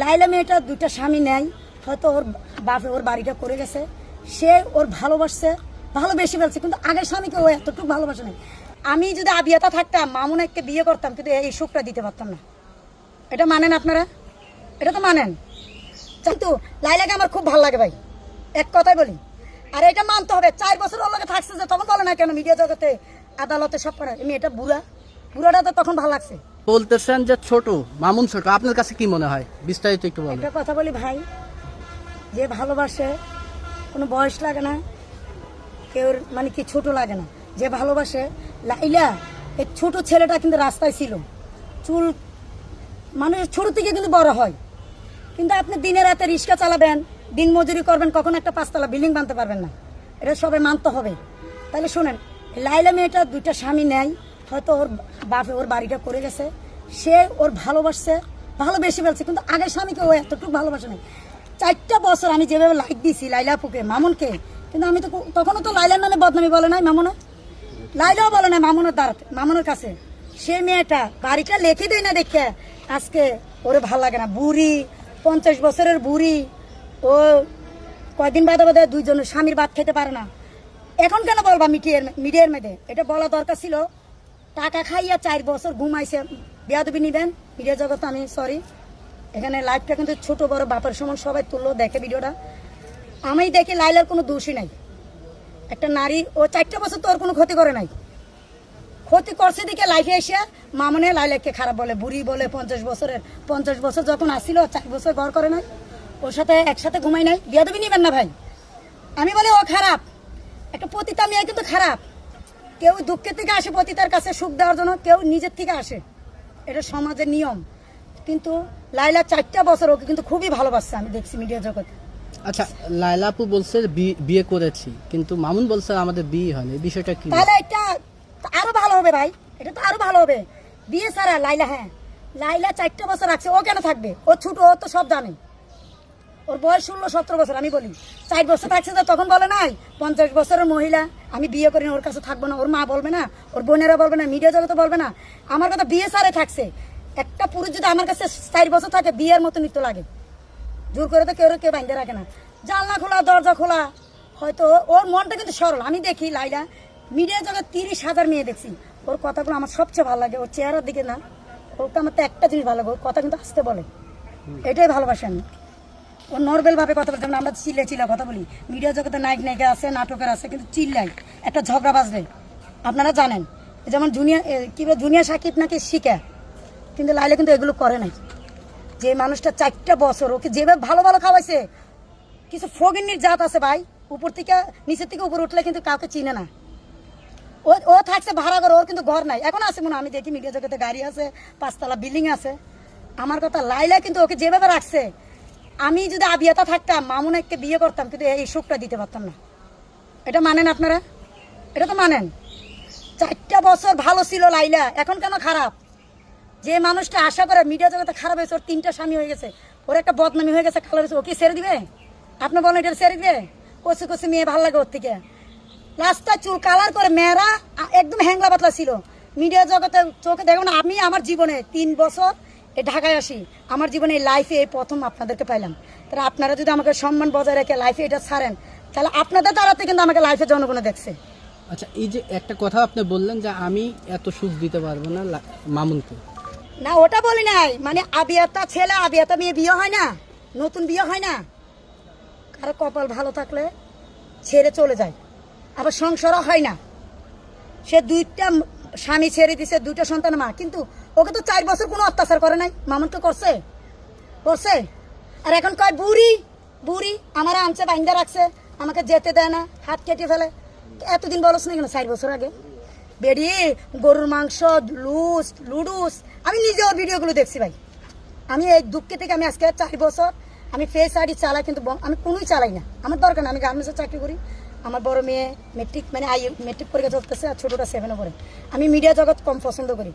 লাইলা মেয়েটা দুইটা স্বামী নেয়। হয়তো ওর বাপে, ওর বাড়িটা করে গেছে। সে ওর ভালোবাসছে, ভালোবেসে ফেলছে, কিন্তু আগের স্বামীকে ও এতটুকু ভালোবাসে নাই। আমি যদি আবিয়াতা থাকতাম মামুনাকে বিয়ে করতাম, কিন্তু এই সুখটা দিতে পারতাম না। এটা মানেন আপনারা? এটা তো মানেন। কিন্তু লাইলাকে আমার খুব ভালো লাগে ভাই। এক কথাই বলি। আর এটা মানতে হবে। চার বছর ওর লগে থাকছে যে তখন বলে না কেন, মিডিয়া জগতে আদালতে সব করে এটা বুড়া। বুড়াটা তো তখন ভালো লাগছে। বলতেছেন যে ছোট, মামুন ছোট, আপনার কাছে কি মনে হয়? বিস্তারিত একটু বলেন। একটা কথা বলি ভাই, যে ভালোবাসে, কোনো বয়স লাগে না, কেউ মানে কি ছোট লাগে না। যে ভালোবাসে, লাইলা এই ছোট ছেলেটা কিন্তু রাস্তায় ছিল। চুল মানুষ ছোট থেকে কিন্তু বড় হয়। কিন্তু আপনি দিনে রাতে রিক্সা চালাবেন, দিন মজুরি করবেন, কখন একটা পাঁচতলা বিল্ডিং বানতে পারবেন না। এটা সবাই মানতে হবে। তাহলে শোনেন, লাইলা মেয়েটা দুইটা স্বামী নেয়, হয়তো ওর বাপে, ওর বাড়িটা করে গেছে। সে ওর ভালোবাসছে, ভালোবেসে ফেলছে, কিন্তু আগের স্বামীকে ও এতটুকু ভালোবাসে নাই। চারটা বছর আমি যেভাবে লাইক দিছি লাইলা আপুকে মামুনকে, কিন্তু আমি তো তখনও তো লাইলার নামে বদনামি বলে নাই মামুনা লাইলাও বলে না মামুনের দ্বার মামুনের কাছে। সে মেয়েটা বাড়িটা লিখে দেয় না দেখে আজকে ওরে ভালো লাগে না। বুড়ি, পঞ্চাশ বছরের বুড়ি, ও কয়দিন বাদে বাদে দুইজন স্বামীর ভাত খেতে পারে না। এখন কেন বলবা মিডিয়ার মিডিয়ার মেয়েদের এটা বলা দরকার ছিল। টাকা খাইয়া চার বছর ঘুমাইছে। বিয়াদবি নিবেন, মিডিয়া জগৎ আমি সরি এখানে লাইফটা কিন্তু ছোট, বড়, বাপের সমান সবাই তুললো, দেখে ভিডিওটা। আমি দেখি লাইলার কোনো দোষই নাই। একটা নারী, ও চারটা বছর তো ওর কোনো ক্ষতি করে নাই। ক্ষতি করছে দিকে লাইফে এসে মামনে লাইলাকে খারাপ বলে, বুড়ি বলে, পঞ্চাশ বছরের, পঞ্চাশ বছর যখন আসছিল চার বছর ঘর করে নাই। ওর সাথে একসাথে ঘুমাই নাই। বিয়াদবি নিবেন না ভাই। আমি বলি, ও খারাপ। একটা পতিতা মেয়ে কিন্তু খারাপ। কেউ দুঃখের থেকে আসে পতিতার কাছে সুখ দেওয়ার জন্য, কেউ নিজের থেকে আসে। এটা সমাজের নিয়ম। কিন্তু লাইলা চারটা বছর ওকে কিন্তু খুবই ভালোবাসছে আমি দেখছি মিডিয়া জগতে। আচ্ছা লাইলা আপু বলছে বিয়ে করেছি কিন্তু মামুন বলছে আমাদের বিয়ে হয়নি এই বিষয়টা কি? তাহলে এটা আরও ভালো হবে ভাই এটা তো আরও ভালো হবে। বিয়ে সারা লাইলা হ্যাঁ লাইলা চারটা বছর রাখছে ও কেন থাকবে? ও ছোট ও তো সব জানে। ওর বয়স ষোলো সতেরো বছর আমি বলি। চার বছর থাকছে তো তখন বলে নাই পঞ্চাশ বছরের মহিলা আমি বিয়ে করি না ওর কাছে থাকব না ওর মা বলবে না ওর বোনেরা বলবে না মিডিয়া জগতে বলবে না। আমার কথা বিয়ে সারে থাকছে। একটা পুরুষ যদি আমার কাছে চার বছর থাকে বিয়ের মতো নিত্য লাগে। জোর করে তো কেউ কেউ বাইন্দে রাখে না। জানলা খোলা দরজা খোলা। হয়তো ওর মনটা কিন্তু সরল। আমি দেখি লাইলা মিডিয়া জগৎ তিরিশ হাজার মেয়ে দেখছি। ওর কথাগুলো আমার সবচেয়ে ভালো লাগে। ওর চেহারার দিকে না ওকে আমার তো একটা জিনিস ভালো লাগে ওর কথা কিন্তু আসতে বলে। এটাই ভালোবাসি আমি। ও নর্মাল ভাবে কথা বলতে আমরা চিল্লে চিল্লা কথা বলি। মিডিয়া জগতে নায়ক, নায়িকা আছে, নাটকের আছে, কিন্তু চিল্লাই একটা ঝগড়া বাজবে। আপনারা জানেন। যেমন জুনিয়র কি বলে জুনিয়র সাকিব নাকি শিখে। কিন্তু লাইলা কিন্তু এগুলো করে নাই। যে মানুষটা চারটা বছর ওকে যেভাবে ভালো ভালো খাওয়াইছে, কিছু ফগিন্নির জাত আছে ভাই, উপর থেকে, নিচের থেকে উপর উঠলে কিন্তু কাউকে চিনে না। ও ও থাকছে ভাড়া ঘর ওর কিন্তু ঘর নাই। এখন আছে মনে আমি দেখি মিডিয়া জগতে গাড়ি আছে, পাঁচতলা বিল্ডিং আছে। আমার কথা, লাইলা কিন্তু ওকে যেভাবে রাখছে আমি যদি আবিয়াতা থাকতাম মামুনাকে বিয়ে করতাম, কিন্তু এই সুখটা দিতে পারতাম না। এটা মানেন আপনারা? এটা তো মানেন। চারটা বছর ভালো ছিল লাইলা, এখন কেন খারাপ? যে মানুষটা আশা করে মিডিয়া জগতে খারাপ হয়েছে, ওর তিনটা স্বামী হয়ে গেছে, ওর একটা বদনামি হয়ে গেছে, কালো হয়েছে, ও কি ছেড়ে দিবে? আপনি বলেন এটা ছেড়ে দিবে? কষে কষে মেয়ে ভালো লাগে ওর থেকে। রাস্তা চুল কালার করে মেয়েরা একদম হ্যাংলা পাতলা ছিল। মিডিয়া জগতে চোখে দেখুন আমি আমার জীবনে তিন বছর এ ঢাকায় আসি আমার জীবনে এই লাইফে এই প্রথম আপনাদেরকে পাইলাম। তাহলে আপনারা যদি আমাকে সম্মান বজায় রেখে লাইফে এটা ছাড়েন তাহলে আপনাদের দ্বারাতে কিন্তু আমাকে লাইফে জনগণে দেখছে। আচ্ছা এই যে একটা কথা আপনি বললেন যে আমি এত সুখ দিতে পারব না মামুনকে। না ওটা বলি নাই। মানে আবিয়াতা ছেলে আবিয়াতা মেয়ে বিয়ে হয় না নতুন বিয়ে হয় না। কারও কপাল ভালো থাকলে ছেড়ে চলে যায়। আবার সংসারও হয় না। সে দুইটা স্বামী ছেড়ে দিছে দুইটা সন্তান মা। কিন্তু ওকে তো চার বছর কোনো অত্যাচার করে নাই মামুনকে করছে করছে। আর এখন কয়, বুড়ি বুড়ি, আমার আনছে, বাইন্দা রাখছে, আমাকে যেতে দেয় না, হাত কেটে ফেলে। এতদিন বলছ না কেন, চার বছর আগে? বেরি গরুর মাংস লুস লুডুস, আমি নিজে ওর ভিডিওগুলো দেখছি ভাই। আমি এই দুঃখে থেকে আমি আজকে চার বছর, আমি ফেস আইডি চালাই, কিন্তু আমি কোনোই চালাই না। আমার দরকার না, আমি গার্মেন্টসে চাকরি করি। আমার বড় মেয়ে মেট্রিক মানে আই মেট্রিক পরীক্ষা চলতেছে, আর ছোটোটা সেভেনও পড়ে। আমি মিডিয়া জগৎ কম পছন্দ করি।